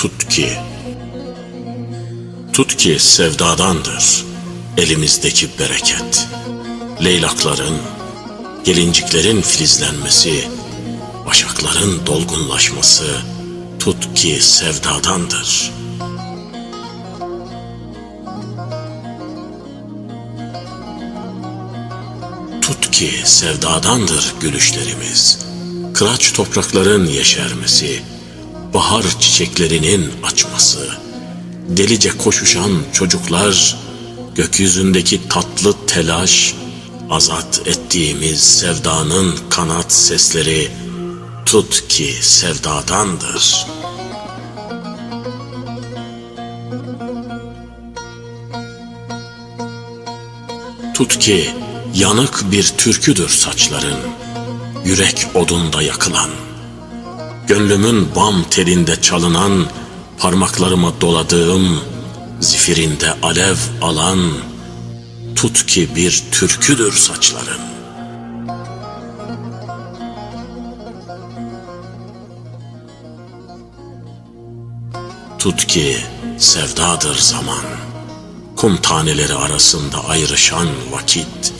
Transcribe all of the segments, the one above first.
tut ki Tut ki sevdadandır elimizdeki bereket. Leylakların, gelinciklerin filizlenmesi, başakların dolgunlaşması tut ki sevdadandır. Tut ki sevdadandır gülüşlerimiz. Kıraç toprakların yeşermesi, bahar çiçeklerinin açması, delice koşuşan çocuklar, gökyüzündeki tatlı telaş, azat ettiğimiz sevdanın kanat sesleri, tut ki sevdadandır. Tut ki yanık bir türküdür saçların, yürek odunda yakılan, gönlümün bam telinde çalınan, parmaklarıma doladığım, zifirinde alev alan, tut ki bir türküdür saçların. Tut ki sevdadır zaman, kum taneleri arasında ayrışan vakit,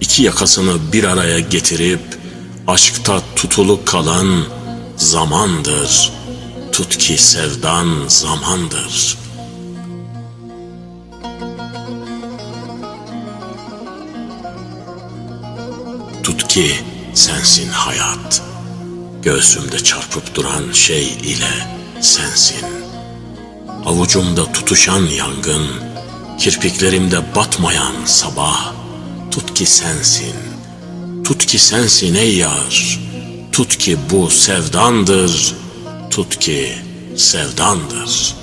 iki yakasını bir araya getirip, aşkta tutulu kalan zamandır. Tut ki sevdan zamandır. Tut ki sensin hayat. Göğsümde çarpıp duran şey ile sensin. Avucumda tutuşan yangın, kirpiklerimde batmayan sabah. Tut ki sensin. Tut ki sensin ey yar. Tut ki bu sevdandır. Tut ki sevdandır.